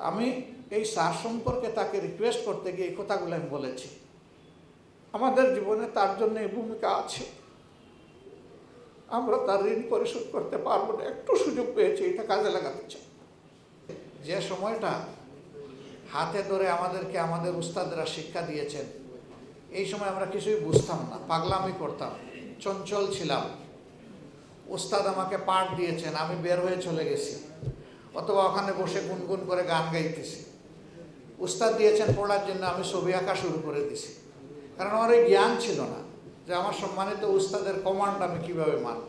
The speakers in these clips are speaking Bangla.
আমি এই সার সম্পর্কে তাকে রিকোয়েস্ট করতে গিয়ে এই কথাগুলো আমি বলেছি। আমাদের জীবনে তার জন্য এই ভূমিকা আছে। আমরা তার ঋণ পরিশোধ করতে পারব না। একটু সুযোগ পেয়েছি, এটা কাজে লাগাতে চাই। যে সময়টা হাতে ধরে আমাদেরকে, আমাদের উস্তাদরা শিক্ষা দিয়েছেন, এই সময় আমরা কিছুই বুঝতাম না, পাগলামি করতাম, চঞ্চল ছিলাম। উস্তাদ আমাকে পাঠ দিয়েছেন, আমি বের হয়ে চলে গেছি। অথবা ওখানে বসে গুনগুন করে গান গাইতেছি। উস্তাদ দিয়েছেন পড়ার জন্য, আমি ছবি আঁকা শুরু করে দিছি। কারণ আমার এই জ্ঞান ছিল না যে আমার সম্মানিত উস্তাদের কমান্ড আমি কীভাবে মানব।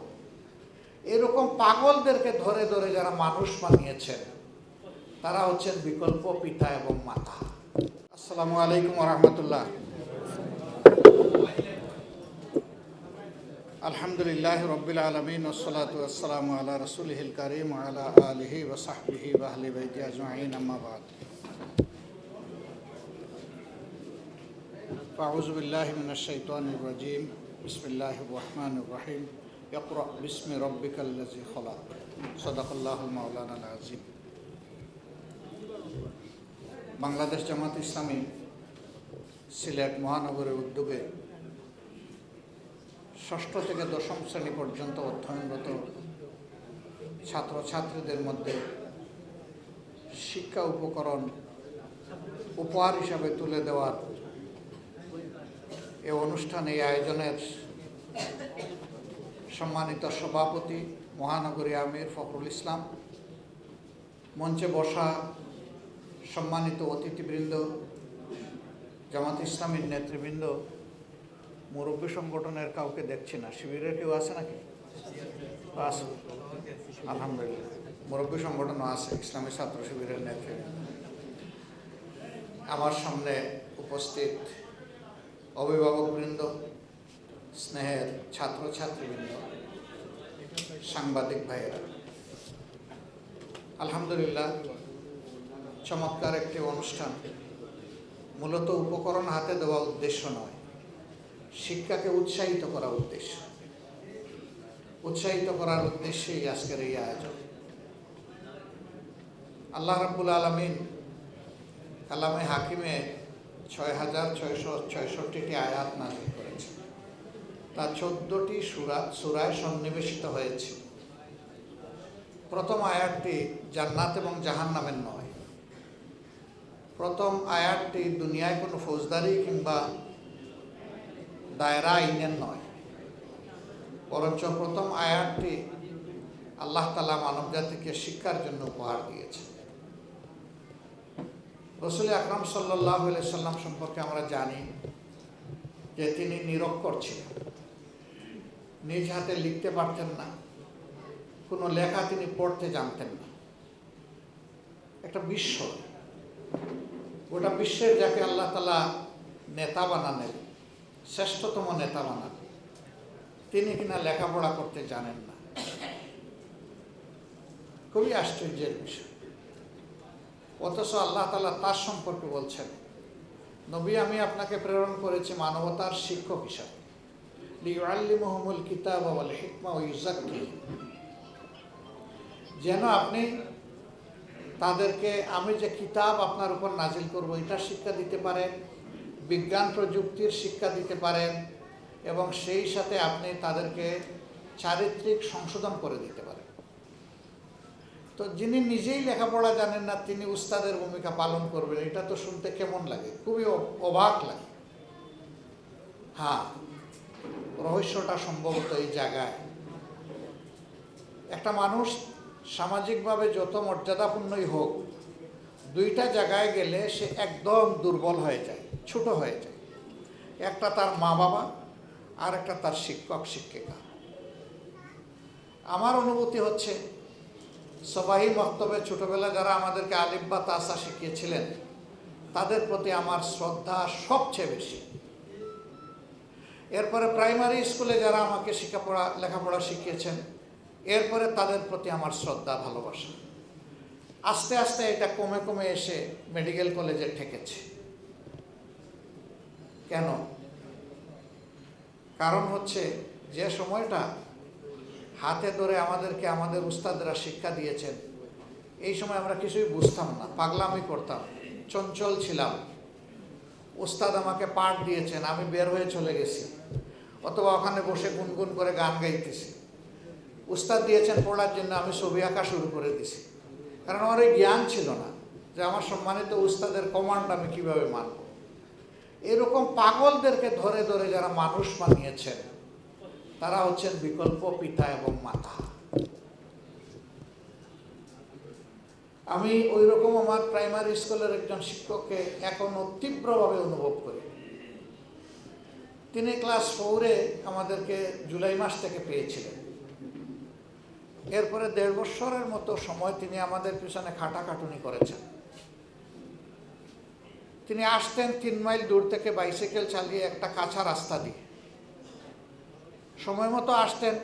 এরকম পাগলদেরকে ধরে ধরে যারা মানুষ বানিয়েছেন, তারা হচ্ছেন বিকল্প পিতা এবং মাতা। আসসালামু আলাইকুম রহমতুল্লাহ। আলহামদুলিল্লাহ রবিল আলমিন ওসলাত আসসালাম আল্লাহ রসুলহিল করিম আলা আলহি ওসাহবিহি বাহলি বাইতি আজমাইন আম্মাবাদ أعوذ بالله من الشيطان الرجيم بسم الله الرحمن الرحيم يقرأ باسم ربك الذي خلق صدق الله المولانا العظيم বাংলাদেশ জামাত ইসলামী সিলেট মহানগরের উদ্যোগে ষষ্ঠ থেকে দশম শ্রেণি পর্যন্ত অধ্যয়নরত ছাত্রছাত্রীদের মধ্যে শিক্ষা উপকরণ উপহার হিসাবে তুলে দেওয়ার এ অনুষ্ঠান, এই আয়োজনের সম্মানিত সভাপতি মহানগরী আমির ফখরুল ইসলাম। মঞ্চে বসা সম্মানিত অতিথিবৃন্দ, জামাত ইসলামীর নেতৃবৃন্দ মুরব্বী সংগঠনের কাউকে দেখছি না। শিবিরের কেউ আছে নাকি? আছে। আলহামদুলিল্লাহ। মুরব্বী সংগঠনও আছে, ইসলামী ছাত্র শিবিরের নেতৃবৃন্দ আমার সামনে উপস্থিত অভিভাবকবৃন্দ স্নেহের ছাত্রছাত্রীবৃন্দ, সাংবাদিক ভাইয়েরা। আলহামদুলিল্লাহ, চমৎকার একটি অনুষ্ঠান। মূলত উপকরণ হাতে দেওয়া উদ্দেশ্য নয়। শিক্ষাকে উৎসাহিত করা উদ্দেশ্য। উৎসাহিত করার উদ্দেশ্যেই আজকের এই আয়োজন। আল্লাহ রাব্বুল আলমিন কালামে হাকিমে ছয় হাজার ছয়শো ছয়ষট্টিটি আয়াত নাজিল করেছে তা চোদ্দটি সুরা, সুরায় সন্নিবেশিত হয়েছে। প্রথম আয়াতটি জান্নাত এবং জাহান্নামের নয়। প্রথম আয়াতটি দুনিয়ায় কোনো ফৌজদারি কিংবা দায়রা আইনের নয়। বরঞ্চ প্রথম আয়াতটি আল্লাহ তালা মানব জাতিকে শিক্ষার জন্য উপহার দিয়েছে রসুল আকরাম সাল্লাহ সাল্লাম সম্পর্কে আমরা জানি যে তিনি নিরক্ষর ছিলেন। নিজ হাতে লিখতে পারতেন না। কোনো লেখা তিনি পড়তে জানতেন না। একটা বিশ্ব। গোটা বিশ্বের যাকে আল্লাহ তালা নেতা বানানেন শ্রেষ্ঠতম নেতা বানান। তিনি কিনা লেখাপড়া করতে জানেন না। খুবই আশ্চর্যের বিষয়। অথচ আল্লাহ তালা তার সম্পর্কে বলছেন, নবী, আমি আপনাকে প্রেরণ করেছি মানবতার শিক্ষক হিসাবে। লিউআল্লিমুহুমুল কিতাব ওয়াল হিকমা ও ইউজাক্কি যেন আপনি তাদেরকে, আমি যে কিতাব আপনার উপর নাজিল করব, এটা শিক্ষা দিতে পারেন বিজ্ঞান প্রযুক্তির শিক্ষা দিতে পারেন এবং সেই সাথে আপনি তাদেরকে চারিত্রিক সংশোধন করে দিতে পারেন। তো যিনি নিজেই লেখাপড়া জানেন না, তিনি উস্তাদের ভূমিকা পালন করবেন। এটা তো শুনতে কেমন লাগে? খুবই অবাক লাগে। হ্যাঁ রহস্যটা সম্ভবত এই জায়গায়। একটা মানুষ সামাজিকভাবে যত মর্যাদাপূর্ণই হোক, দুইটা জায়গায় গেলে সে একদম দুর্বল হয়ে যায়। ছোট হয়ে যায়। একটা তার মা বাবা, আর একটা তার শিক্ষক, শিক্ষিকা। আমার অনুভূতি হচ্ছে, সবাই মক্তবে ছোটবেলা যারা আমাদেরকে আলিফ বা তাসা শিখিয়েছিলেন, তাদের প্রতি আমার শ্রদ্ধা সবচেয়ে বেশি। এরপরে প্রাইমারি স্কুলে যারা আমাকে শিক্ষাপড়া, লেখাপড়া শিখিয়েছেন, এরপরে তাদের প্রতি আমার শ্রদ্ধা, ভালোবাসা। আস্তে আস্তে এটা কমে কমে এসে মেডিকেল কলেজে ঠেকেছে। কেন? কারণ হচ্ছে যে সময়টা হাতে ধরে আমাদেরকে আমাদের উস্তাদরা শিক্ষা দিয়েছেন, এই সময় আমরা কিছুই বুঝতাম না, পাগলামি করতাম, চঞ্চল ছিলাম। ওস্তাদ আমাকে পাঠ দিয়েছেন, আমি বের হয়ে চলে গেছি, অথবা ওখানে বসে গুনগুন করে গান গাইতেছি। উস্তাদ দিয়েছেন পড়ার জন্য, আমি ছবি আঁকা শুরু করে দিছি। কারণ আমার এই জ্ঞান ছিল না যে আমার সম্মানিত উস্তাদের কমান্ড আমি কীভাবে মানব। এরকম পাগলদেরকে ধরে ধরে যারা মানুষ বানিয়েছেন, তারা হচ্ছেন বিকল্প পিতা এবং মাতা। আমি ওই রকম আমার প্রাইমারি স্কুলের একজন শিক্ষককে এখনও তীব্রভাবে অনুভব করি। তিনি ক্লাস ফোরে আমাদেরকে জুলাই মাস থেকে পেয়েছিলেন। এরপরে দেড় বছরের মতো সময় তিনি আমাদের পিছনে খাটাখাটুনি করেছেন। তিনি আসতেন তিন মাইল দূর থেকে বাইসাইকেল চালিয়ে একটা কাঁচা রাস্তা দিয়ে। সময় মতো আসতেন,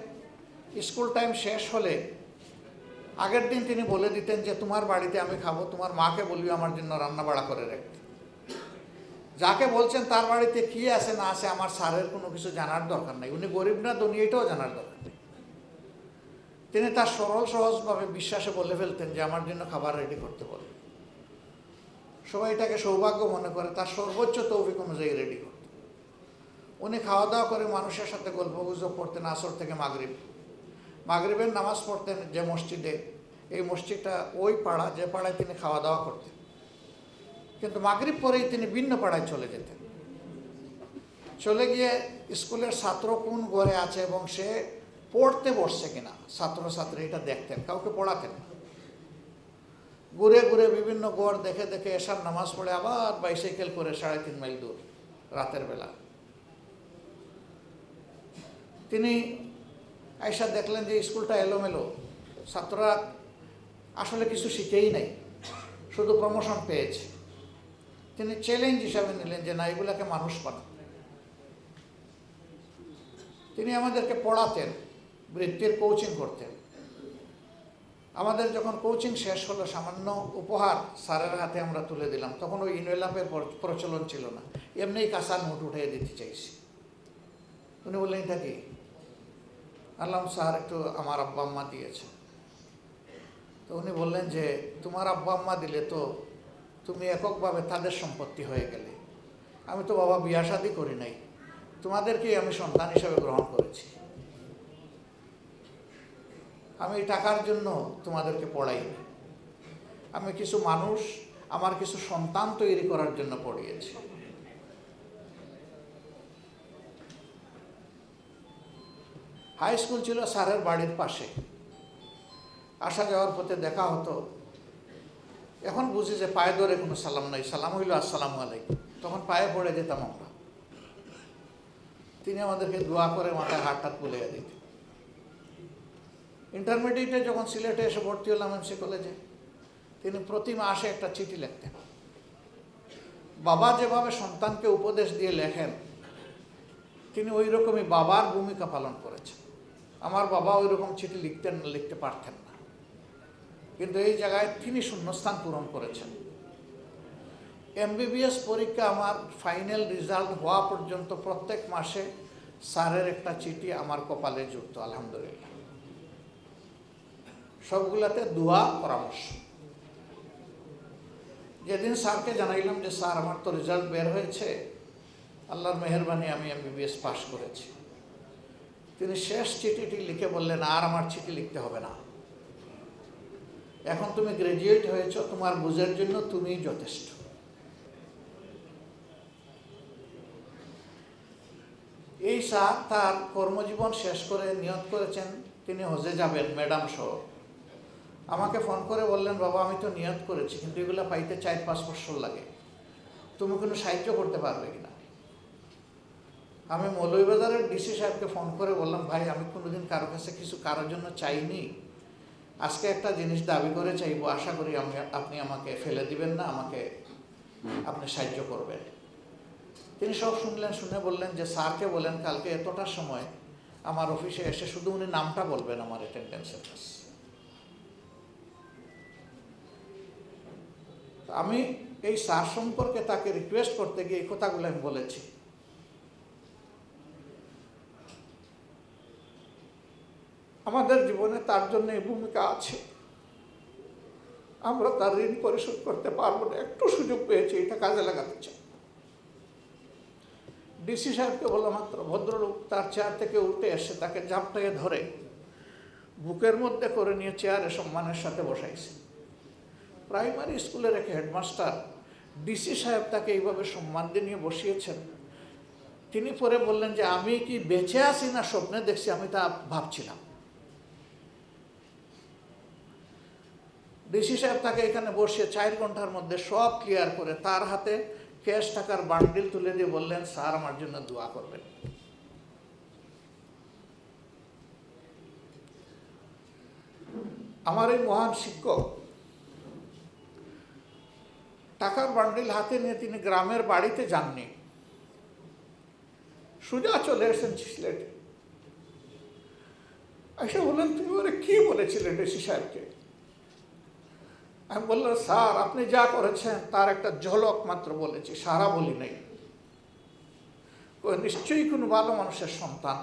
স্কুল টাইম শেষ হলে আগের দিন তিনি বলে দিতেন যে, তোমার বাড়িতে আমি খাব, তোমার মাকে বলবি আমার জন্য রান্না বাড়া করে রাখতে যাকে বলছেন, তার বাড়িতে কি আছে, না আছে, আমার স্যারের কোনো কিছু জানার দরকার নাই। উনি গরিব না ধনী এটাও জানার দরকার নেই। তিনি তার সরল, সহজভাবে বিশ্বাসে বলে ফেলতেন যে, আমার জন্য খাবার রেডি করতে বলে। সবাই এটাকে সৌভাগ্য মনে করে, তার সর্বোচ্চ তৌফিক অনুযায়ী রেডি করত। উনি খাওয়া দাওয়া করে মানুষের সাথে গল্প গুজব করতেন আসর থেকে মাগরিব। মাগরিবের নামাজ পড়তেন যে মসজিদে, এই মসজিদটা ওই পাড়া, যে পাড়ায় তিনি খাওয়া দাওয়া করতেন। কিন্তু মাগরিব পরেই তিনি ভিন্ন পাড়ায় চলে যেতেন। চলে গিয়ে স্কুলের ছাত্র কোন ঘরে আছে এবং সে পড়তে বসছে কিনা ছাত্রছাত্রী এটা দেখতেন, কাউকে পড়াতেন না। ঘুরে ঘুরে বিভিন্ন গড় দেখে দেখে এসার নামাজ পড়ে আবার বাইসাইকেল করে সাড়ে তিন মাইল দূর, রাতের বেলা। তিনি আয়সা দেখলেন যে স্কুলটা এলোমেলো, ছাত্ররা আসলে কিছু শিখেই নাই, শুধু প্রমোশন পেয়েছে। তিনি চ্যালেঞ্জ হিসাবে নিলেন যে না, এগুলাকে মানুষ বানান তিনি আমাদেরকে পড়াতেন, বৃত্তির কোচিং করতেন। আমাদের যখন কোচিং শেষ হলো, সামান্য উপহার স্যারের হাতে আমরা তুলে দিলাম, তখন ওই ইনওয়েলাপের প্রচলন ছিল না। এমনিই কাঁচা নোট উঠিয়ে দিতে চাইছি। উনি বললেন, এটা কি? আল্লাহ স্যার একটু আমার আব্বা আম্মা দিয়েছে। তো উনি বললেন যে, তোমার আব্বা আম্মা দিলে তো তুমি এককভাবে তাদের সম্পত্তি হয়ে গেলে। আমি তো বাবা বিয়া শাদি করি নাই। তোমাদেরকেই আমি সন্তান হিসাবে গ্রহণ করেছি। আমি টাকার জন্য তোমাদেরকে পড়াইনি আমি কিছু মানুষ আমার কিছু সন্তান তৈরি করার জন্য পড়িয়েছি। হাই স্কুল ছিল স্যারের বাড়ির পাশে। আসা যাওয়ার পথে দেখা হতো। এখন বুঝি যে পায়ে ধরে কোনো সালাম নাই। সালাম হইল, আসসালাম আলাইকুম। তখন পায়ে পড়ে যেতাম আমরা। তিনি আমাদেরকে দোয়া করে মাথায় হাত টাত বলে দিতেন। ইন্টারমিডিয়েটে যখন সিলেটে এসে ভর্তি হলাম এমসি কলেজে তিনি প্রতি মাসে একটা চিঠি লিখতেন। বাবা যেভাবে সন্তানকে উপদেশ দিয়ে লেখেন, তিনি ওই রকমই বাবার ভূমিকা পালন করেছেন। আমার বাবা ওই রকম চিঠি লিখতেন না লিখতে পারতেন না। কিন্তু এই জায়গায় তিনি শূন্যস্থান পূরণ করেছেন। এমবিবিএস পরীক্ষা আমার ফাইনাল রেজাল্ট হওয়া পর্যন্ত প্রত্যেক মাসে স্যারের একটা চিঠি আমার কপালে যুক্ত, আলহামদুলিল্লাহ। সবগুলাতে দোয়া, পরামর্শ। যেদিন স্যারকে জানাইলাম যে, স্যার, আমার তো রেজাল্ট বের হয়েছে। আল্লাহর মেহরবানি আমি এমবিবিএস পাশ করেছি। তিনি শেষ চিঠিটি লিখে বললেন, আর আমার চিঠি লিখতে হবে না। এখন তুমি গ্রাজুয়েট হয়েছ, তোমার বুঝের জন্য তুমি যথেষ্ট। এই স্যার তার কর্মজীবন শেষ করে নিয়ত করেছেন। তিনি হজে যাবেন, ম্যাডাম সহ। আমাকে ফোন করে বললেন, বাবা, আমি তো নিয়ত করেছি, কিন্তু এগুলো পাইতে চার পাঁচ বছর লাগে। তুমি কোনো সাহায্য করতে পারবে কিনা? আমি মৌলভীবাজারের ডিসি সাহেবকে ফোন করে বললাম, ভাই, আমি কোনোদিন কারও কাছে কিছু কারোর জন্য চাইনি। আজকে একটা জিনিস দাবি করে চাইব, আশা করি আমি, আপনি আমাকে ফেলে দিবেন না, আমাকে আপনি সাহায্য করবেন। তিনি সব শুনলেন, শুনে বললেন যে, স্যারকে বলেন, কালকে এতটার সময় আমার অফিসে এসে শুধু উনি নামটা বলবেন আমার অ্যাটেন্ডেন্সের কাছে। আমি এই সার সম্পর্কে তাকে রিকোয়েস্ট করতে গিয়ে এই কথাগুলো আমি বলেছি। আমাদের জীবনে তার জন্য এই ভূমিকা আছে। আমরা তার ঋণ পরিশোধ করতে পারব না। একটু সুযোগ পেয়েছি, এটা কাজে লাগাতে চাই। ডিসি সাহেবকে বলা মাত্র ভদ্রলোক তার চেয়ার থেকে উঠে এসে তাকে জাপটাকে ধরে বুকের মধ্যে করে নিয়ে চেয়ারে সম্মানের সাথে বসাইছে। প্রাইমারি স্কুলের এক হেডমাস্টার, ডিসি সাহেব তাকে এইভাবে সম্মান দিয়ে নিয়ে বসিয়েছেন। তিনি পরে বললেন যে, আমি কি বেঁচে আছি না স্বপ্নে দেখছি? আমি তা ভাবছিলাম। ডিসি সাহেব তাকে এখানে বসিয়ে চার ঘণ্টার মধ্যে সব ক্লিয়ার করে তার হাতে ক্যাশ টাকার বান্ডিল তুলে দিয়ে বললেন, স্যার, আমার জন্য দোয়া করবেন। আমার এই মহান শিক্ষক টাকার বান্ডিল হাতে নিয়ে তিনি গ্রামের বাড়িতে যাননি। সোজা চলে এসেছেন সিলেটে। এসে বললেন, তুমি ওরে কি বলেছিলেন ডিসি সাহেবকে? আমি বললাম, স্যার, আপনি যা করেছেন, তার একটা ঝলক মাত্র বলেছি, সারা বলি নাই। নিশ্চয়ই কোনো ভালো মানুষের সন্তান।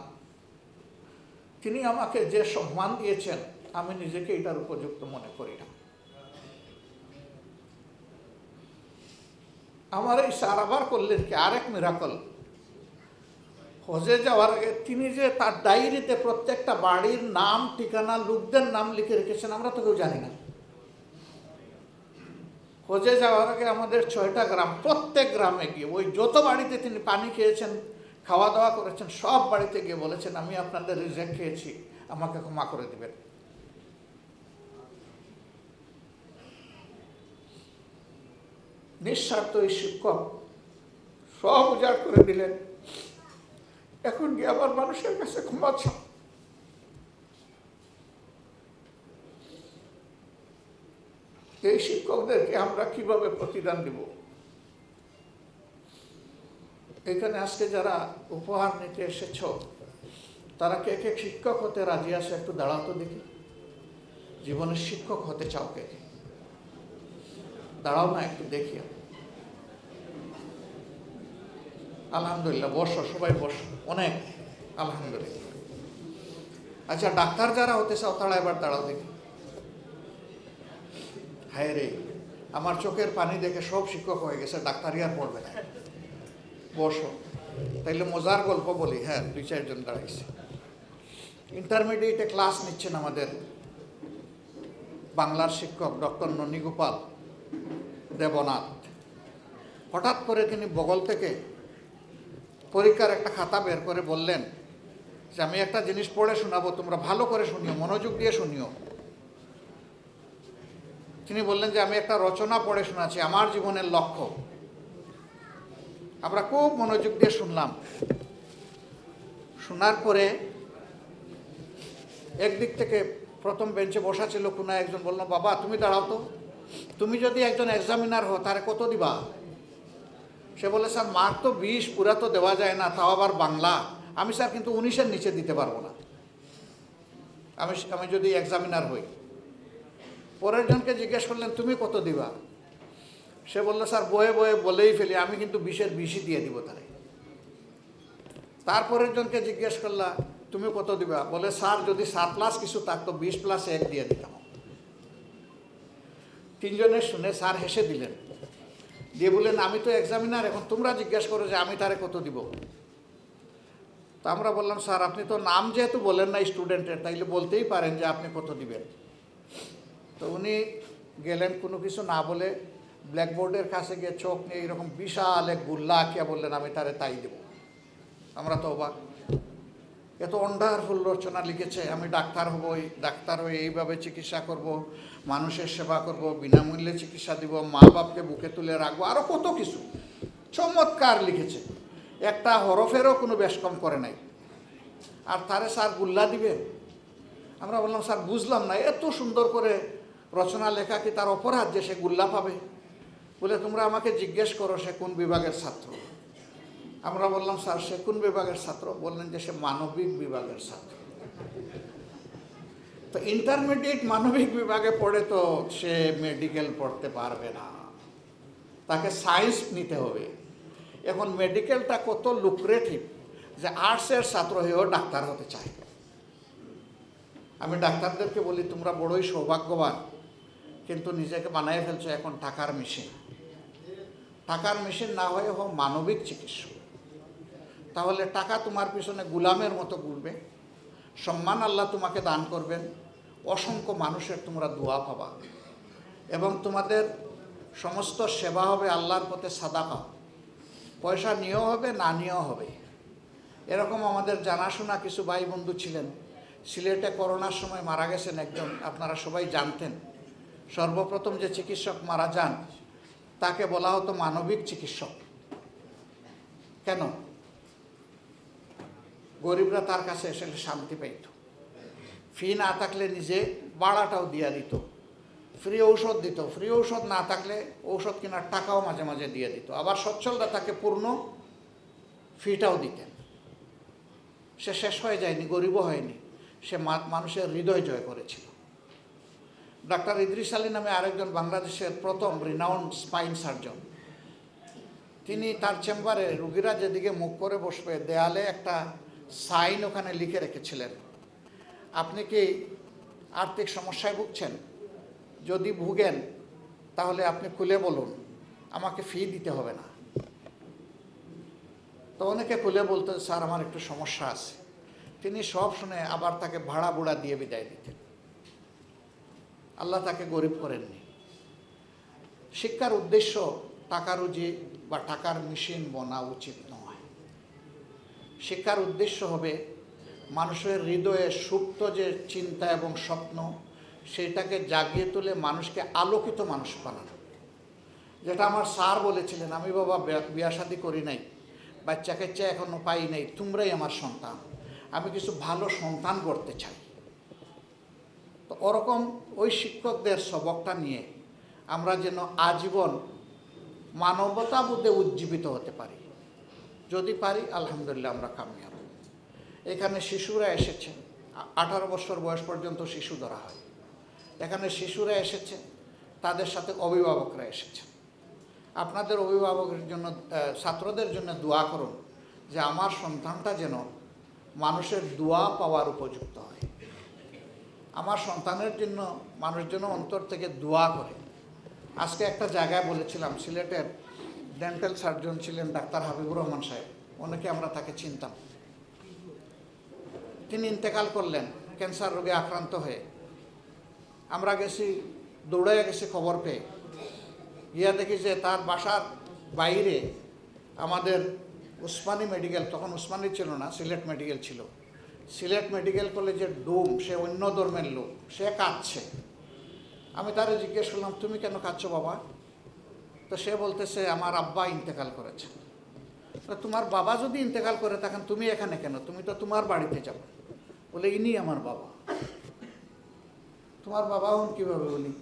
তিনি আমাকে যে সম্মান দিয়েছেন, আমি নিজেকে এটার উপযুক্ত মনে করি না। আমার এই সারাবার করলেন কি? আরেক মিরাকল হজে যাওয়ার আগে তিনি যে তার ডায়েরিতে প্রত্যেকটা বাড়ির নাম, ঠিকানা, লোকদের নাম লিখে রেখেছেন, আমরা তো কেউ জানি না। হজে যাওয়ার আগে আমাদের ছয়টা গ্রাম, প্রত্যেক গ্রামে গিয়ে, ওই যত বাড়িতে তিনি পানি খেয়েছেন, খাওয়া দাওয়া করেছেন, সব বাড়িতে গিয়ে বলেছেন, আমি আপনাদের রিজেক্ট খেয়েছি, আমাকে ক্ষমা করে দিবেন। নিঃস্বার্থ এই শিক্ষক। সব উজাড় করে দিলেন। এখন গিয়ে আবার মানুষের কাছে ক্ষমা এই শিক্ষকদেরকে আমরা কীভাবে প্রতিদান দিব? এখানে আজকে যারা উপহার নিতে এসেছ, তারা কে কে শিক্ষক হতে রাজি আছে একটু দাঁড়াতো দেখি। জীবনের শিক্ষক হতে চাও কে কে? দাঁড়াও না একটু দেখি। আলহামদুলিল্লাহ, বসো, সবাই বসো। অনেক, আলহামদুলিল্লাহ। আচ্ছা ডাক্তার যারা হতে চাও, তারা এবার দাঁড়াও দেখি। হায় রে, আমার চোখের পানি দেখে সব শিক্ষক হয়ে গেছে, ডাক্তারই আর পড়বে না। বসো। তাইলে মজার গল্প বলি হ্যাঁ দুই চারজন দাঁড়াইছে। ইন্টারমিডিয়েটে ক্লাস নিচ্ছেন আমাদের বাংলার শিক্ষক ডক্টর ননীগোপাল দেবনাথ। হঠাৎ করে তিনি বগল থেকে পরীক্ষার একটা খাতা বের করে বললেন, যে আমি একটা জিনিস পড়ে শোনাবো, তোমরা ভালো করে শুনিও, মনোযোগ দিয়ে শুনিও। তিনি বললেন যে, আমি একটা রচনা পড়ে শোনাচ্ছি, আমার জীবনের লক্ষ্য। আমরা খুব মনোযোগ দিয়ে শুনলাম। শোনার পরে একদিক থেকে প্রথম বেঞ্চে বসা ছিল কোনো একজন বলল, বাবা, তুমি দাঁড়াও তো। তুমি যদি একজন এক্সামিনার হো তারে কত দিবা? সে বলে, স্যার মার্ক তো বিশ পুরা তো দেওয়া যায় না, তাও আবার বাংলা। আমি, স্যার, কিন্তু উনিশের নিচে দিতে পারব না। আমি আমি যদি এক্সামিনার হই। পরের জনকে জিজ্ঞেস করলেন, তুমি কত দিবা? সে বলল, স্যার, বয়ে বয়ে বলেই ফেলি, আমি কিন্তু বিশের বিশই দিয়ে দিব তারে। তারপরের জনকে জিজ্ঞেস করলা, তুমি কত দিবা? বলে, স্যার, যদি সাত প্লাস কিছু থাকতো, বিশ প্লাস এক দিয়ে দিতাম। তিনজনের শুনে স্যার হেসে দিলেন। দিয়ে বললেন, আমি তো এক্সামিনার এখন তোমরা জিজ্ঞেস করো যে আমি তারে কত দিব? তো আমরা বললাম, স্যার, আপনি তো নাম যেহেতু বলেন না স্টুডেন্টের তাইলে বলতেই পারেন যে আপনি কত দিবেন? তো উনি গেলেন, কোনো কিছু না বলে ব্ল্যাকবোর্ডের কাছে গিয়ে চোখ নিয়ে এরকম বিশাল এক গুল্লা আঁকিয়া বললেন, আমি তারে তাই দেব। আমরা তো অবাক। এত অন্ডারফুল রচনা লিখেছে। আমি ডাক্তার হব ডাক্তার হয়ে এইভাবে চিকিৎসা করব, মানুষের সেবা করব, বিনামূল্যে চিকিৎসা দিব, মা বাপকে বুকে তুলে রাখব আরও কত কিছু। চমৎকার লিখেছে। একটা হরফেরও কোনো বেশ কম করে নাই। আর তারে স্যার গুল্লা দিবে আমরা বললাম, স্যার, বুঝলাম না, এত সুন্দর করে রচনা লেখা কি তার অপরাধ যে সে গুল্লা পাবে? বলে, তোমরা আমাকে জিজ্ঞেস করো সে কোন বিভাগের ছাত্র? আমরা বললাম, স্যার, সে কোন বিভাগের ছাত্র? বললেন যে, সে মানবিক বিভাগের ছাত্র। তো ইন্টারমিডিয়েট মানবিক বিভাগে পড়ে তো সে মেডিকেল পড়তে পারবে না। তাকে সায়েন্স নিতে হবে। এখন মেডিকেলটা কত লুক্রেটিভ যে আর্টসের ছাত্র হয়েও ডাক্তার হতে চায়। আমি ডাক্তারদেরকে বলি, তোমরা বড়ই সৌভাগ্যবান, কিন্তু নিজেকে বানিয়ে ফেলছো এখন টাকার মেশিন টাকার মেশিন না হয়ে হোক মানবিক চিকিৎসক। তাহলে টাকা তোমার পিছনে গুলামের মতো ঘুরবে, সম্মান আল্লাহ তোমাকে দান করবেন, অসংখ্য মানুষের তোমরা দোয়া পাবা এবং তোমাদের সমস্ত সেবা হবে আল্লাহর পথে সাদা সাদাকা। পয়সা নিয়েও হবে, না নিয়েও হবে। এরকম আমাদের জানাশোনা কিছু ভাই বন্ধু ছিলেন, সিলেটে করোনার সময় মারা গেছেন একজন, আপনারা সবাই জানতেন। সর্বপ্রথম যে চিকিৎসক মারা যান, তাকে বলা হতো মানবিক চিকিৎসক। কেন? গরিবরা তার কাছে এসে শান্তি পাইত। ফি না থাকলে নিজে বাড়াটাও দিয়া দিত। ফ্রি ঔষধ দিত। ফ্রি ঔষধ না থাকলে ঔষধ কেনার টাকাও মাঝে মাঝে দিয়ে দিত। আবার সচ্ছলরা তাকে পূর্ণ ফিটাও দিতেন। সে শেষ হয়ে যায়নি, গরিবও হয়নি। সে মানুষের হৃদয় জয় করেছিল। ডাক্তার ইদ্রিস আলী নামে আরেকজন বাংলাদেশের প্রথম রিনাউন্ড স্পাইন সার্জন তিনি তার চেম্বারে রুগীরা যেদিকে মুখ করে বসবে, দেয়ালে একটা সাইন ওখানে লিখে রেখেছিলেন। আপনি কি আর্থিক সমস্যায় ভুগছেন? যদি ভুগেন, তাহলে আপনি খুলে বলুন, আমাকে ফি দিতে হবে না। তো অনেকে খুলে বলতে স্যার, আমার একটু সমস্যা আছে। তিনি সব শুনে আবার তাকে ভাড়া বুড়া দিয়ে বিদায় দিতেন। আল্লাহ তাকে গরিব করেননি। শিক্ষার উদ্দেশ্য টাকা রুজি বা টাকার মেশিন বনা উচিত নয়। শিক্ষার উদ্দেশ্য হবে মানুষের হৃদয়ে সুপ্ত যে চিন্তা এবং স্বপ্ন, সেটাকে জাগিয়ে তুলে মানুষকে আলোকিত মানুষ বানানো। যেটা আমার স্যার বলেছিলেন, আমি বাবা বিয়া- বিয়া করি নাই বাচ্চা কাচ্চা এখনও পাই নাই, তোমরাই আমার সন্তান। আমি কিছু ভালো সন্তান করতে চাই। তো ওরকম ওই শিক্ষকদের সবকটা নিয়ে আমরা যেন আজীবন মানবতা বোধে উজ্জীবিত হতে পারি। যদি পারি, আলহামদুলিল্লাহ আমরা কামিয়াব। এখানে শিশুরা এসেছে। আঠারো বছর বয়স পর্যন্ত শিশু ধরা হয়। এখানে শিশুরা এসেছে, তাদের সাথে অভিভাবকরা এসেছে। আপনাদের অভিভাবকের জন্য ছাত্রদের জন্য দোয়া করুন যে আমার সন্তানটা যেন মানুষের দোয়া পাওয়ার উপযুক্ত হয়। আমার সন্তানের জন্য মানুষ যেন অন্তর থেকে দোয়া করে। আজকে একটা জায়গায় বলেছিলাম, সিলেটের ডেন্টাল সার্জন ছিলেন ডাক্তার হাবিবুর রহমান সাহেব। অনেকে আমরা তাকে চিনতাম। তিনি ইন্তেকাল করলেন, ক্যান্সার রোগে আক্রান্ত হয়ে। আমরা গেছি, দৌড়াইয়া গেছি খবর পেয়ে। গিয়া দেখি যে তার বাসার বাইরে আমাদের উসমানী মেডিকেল, তখন উসমানী ছিল না, সিলেট মেডিকেল ছিল। সিলেট মেডিকেল কলেজের ডোম, সে অন্য ধর্মের লোক, সে কাঁদছে। আমি তারে জিজ্ঞেস করলাম, তুমি কেন কাঁদছো বাবা? তো সে বলতেছে, আমার আব্বা ইন্তেকাল করেছে। তোমার বাবা যদি ইন্তেকাল করে, তখন তুমি এখানে কেন? তুমি তো তোমার বাড়িতে যাব বলে, ইনি আমার বাবা। তোমার বাবা হন কীভাবে উনি?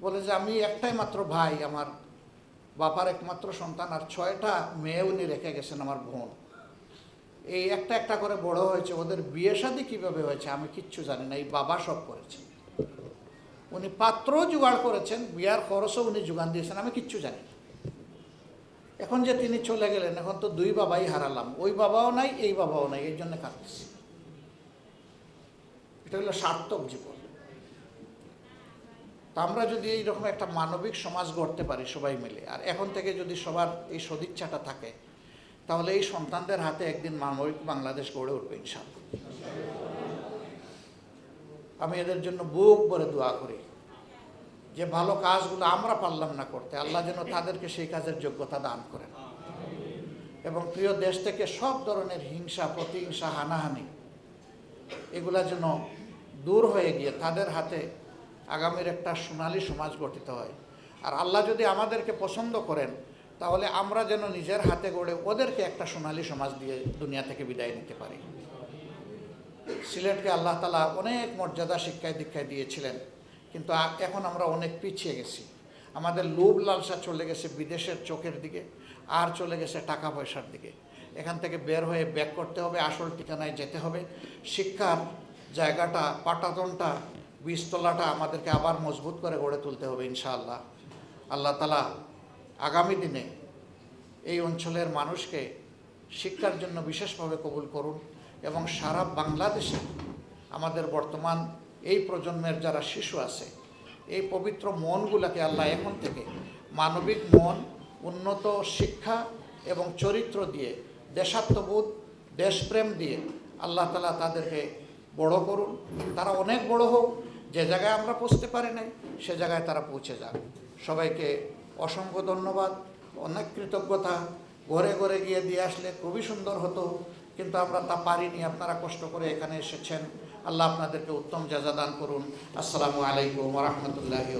বলে যে, আমি একটাই মাত্র ভাই, আমার বাবার একমাত্র সন্তান, আর ছয়টা মেয়ে উনি রেখে গেছেন আমার বোন। এই একটা একটা করে বড় হয়েছে। ওদের বিয়ে শাদী কীভাবে হয়েছে? আমি কিচ্ছু জানি না। এই বাবা সব করেছেন উনি পাত্র জোগাড় করেছেন, বিয়ার খরচও উনি যোগান দিয়েছেন, আমি কিচ্ছু জানি এখন যে তিনি চলে গেলেন, এখন তো দুই বাবাই হারালাম, ওই বাবাও নাই, এই বাবাও নাই, এই জন্য কাঁদতেছি। এটা হলো সার্থক জীবন। তা আমরা যদি এইরকম একটা মানবিক সমাজ গড়তে পারি সবাই মিলে, আর এখন থেকে যদি সবার এই সদিচ্ছাটা থাকে, তাহলে এই সন্তানদের হাতে একদিন মানবিক বাংলাদেশ গড়ে উঠবে ইনশাল্লাহ আমি এদের জন্য বুক ভরে দোয়া করি। যে ভালো কাজগুলো আমরা পারলাম না করতে, আল্লাহ যেন তাদেরকে সেই কাজের যোগ্যতা দান করেন। এবং প্রিয় দেশ থেকে সব ধরনের হিংসা, প্রতিহিংসা, হানাহানি, এগুলা যেন দূর হয়ে গিয়ে তাদের হাতে আগামীর একটা সোনালী সমাজ গঠিত হয়। আর আল্লাহ যদি আমাদেরকে পছন্দ করেন, তাহলে আমরা যেন নিজের হাতে গড়ে ওদেরকে একটা সোনালী সমাজ দিয়ে দুনিয়া থেকে বিদায় নিতে পারি। সিলেটকে আল্লাহ তালা অনেক মর্যাদা, শিক্ষায় দীক্ষায় দিয়েছিলেন। কিন্তু এখন আমরা অনেক পিছিয়ে গেছি। আমাদের লোভ লালসা চলে গেছে বিদেশের চোখের দিকে, আর চলে গেছে টাকা পয়সার দিকে। এখান থেকে বের হয়ে ব্যাক করতে হবে, আসল ঠিকানায় যেতে হবে। শিক্ষার জায়গাটা, পাটাতনটা, বীজতলাটা আমাদেরকে আবার মজবুত করে গড়ে তুলতে হবে ইনশাআল্লাহ। আল্লাহ তালা আগামী দিনে এই অঞ্চলের মানুষকে শিক্ষার জন্য বিশেষভাবে কবুল করুন। এবং সারা বাংলাদেশে আমাদের বর্তমান এই প্রজন্মের যারা শিশু আছে, এই পবিত্র মনগুলোকে আল্লাহ এখন থেকে মানবিক মন, উন্নত শিক্ষা এবং চরিত্র দিয়ে, দেশাত্মবোধ, দেশপ্রেম দিয়ে আল্লাহ তালা তাদেরকে বড় করুন। তারা অনেক বড় হোক, যে জায়গায় আমরা পৌঁছতে পারি নাই, সে জায়গায় তারা পৌঁছে যান সবাইকে অসংখ্য ধন্যবাদ। অনেক কৃতজ্ঞতা। ঘরে ঘরে গিয়ে দিয়ে আসলে খুবই সুন্দর হতো। কিন্তু আমরা তা পারিনি, আপনারা কষ্ট করে এখানে এসেছেন। আল্লাহ আপনাদেরকে উত্তম জাজা দান করুন। আসসালামু আলাইকুম রহমতুল্লাহি